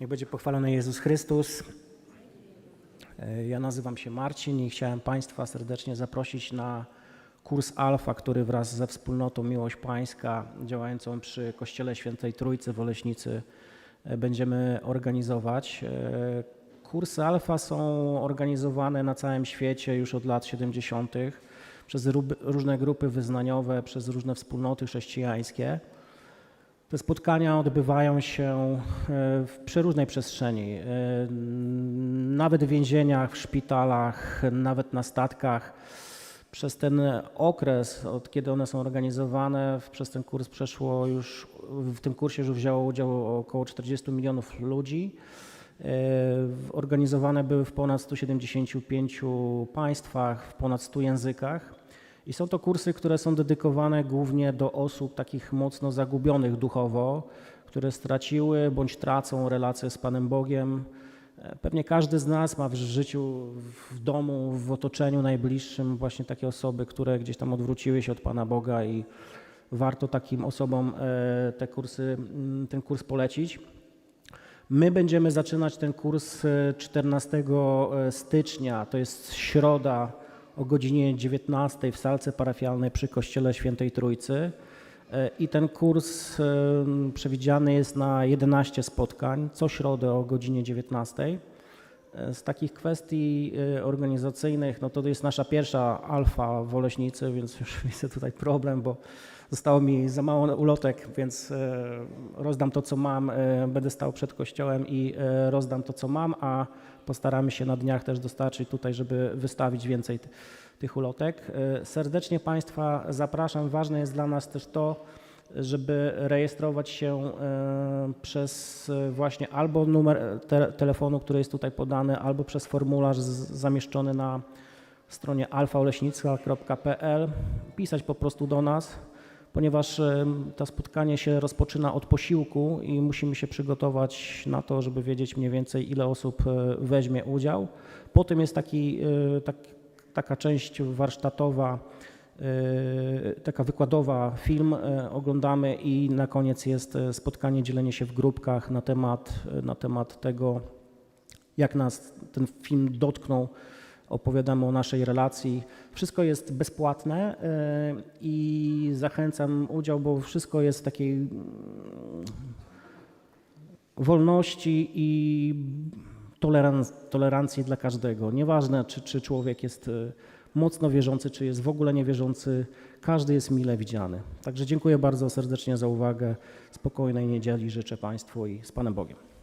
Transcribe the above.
Niech będzie pochwalony Jezus Chrystus. E, Ja nazywam się Marcin i chciałem Państwa serdecznie zaprosić na kurs Alfa, który wraz ze wspólnotą Miłość Pańska działającą przy Kościele Świętej Trójcy w Oleśnicy e, będziemy organizować. E, Kursy Alfa są organizowane na całym świecie już od lat 70. przez różne grupy wyznaniowe, przez różne wspólnoty chrześcijańskie. Te spotkania odbywają się e, w przeróżnej przestrzeni, e, nawet w więzieniach, w szpitalach, nawet na statkach. Przez ten okres, od kiedy one są organizowane, przez ten kurs przeszło już, w tym kursie już wzięło udział około 40 milionów ludzi. E, Organizowane były w ponad 175 państwach, w ponad 100 językach. I są to kursy, które są dedykowane głównie do osób takich mocno zagubionych duchowo, które straciły bądź tracą relację z Panem Bogiem. E, Pewnie każdy z nas ma w życiu, w domu, w otoczeniu najbliższym właśnie takie osoby, które gdzieś tam odwróciły się od Pana Boga i warto takim osobom e, te kursy, mm, ten kurs polecić. My będziemy zaczynać ten kurs e, 14 stycznia, to jest środa o godzinie 19 w salce parafialnej przy Kościele Świętej Trójcy. E, I ten kurs przewidziany jest na 11 spotkań, co środę o godzinie 19. E, Z takich kwestii e, organizacyjnych, no to jest nasza pierwsza alfa w Oleśnicy, więc już widzę tutaj problem, bo zostało mi za mało ulotek, więc rozdam to, co mam. Będę stał przed kościołem i rozdam to, co mam, a postaramy się na dniach też dostarczyć tutaj, żeby wystawić więcej ty- tych ulotek. E, Serdecznie Państwa zapraszam. Ważne jest dla nas też to, żeby rejestrować się e, przez e, właśnie albo numer te, telefonu, który jest tutaj podany, albo przez formularz zamieszczony na stronie alfaoleśnicka.pl. Pisać po prostu do nas, ponieważ to spotkanie się rozpoczyna od posiłku i musimy się przygotować na to, żeby wiedzieć mniej więcej, ile osób e, weźmie udział. Potem jest taki, e, tak, taka część warsztatowa, e, taka wykładowa, film oglądamy i na koniec jest spotkanie, dzielenie się w grupkach na temat, na temat tego, jak nas ten film dotknął. Opowiadamy o naszej relacji. Wszystko jest bezpłatne i zachęcam udział, bo wszystko jest w takiej mm, wolności i toleranc, tolerancji dla każdego. Nieważne, czy, czy człowiek jest e, mocno wierzący, czy jest w ogóle niewierzący, każdy jest mile widziany. Także dziękuję bardzo serdecznie za uwagę. Spokojnej niedzieli życzę Państwu i z Panem Bogiem.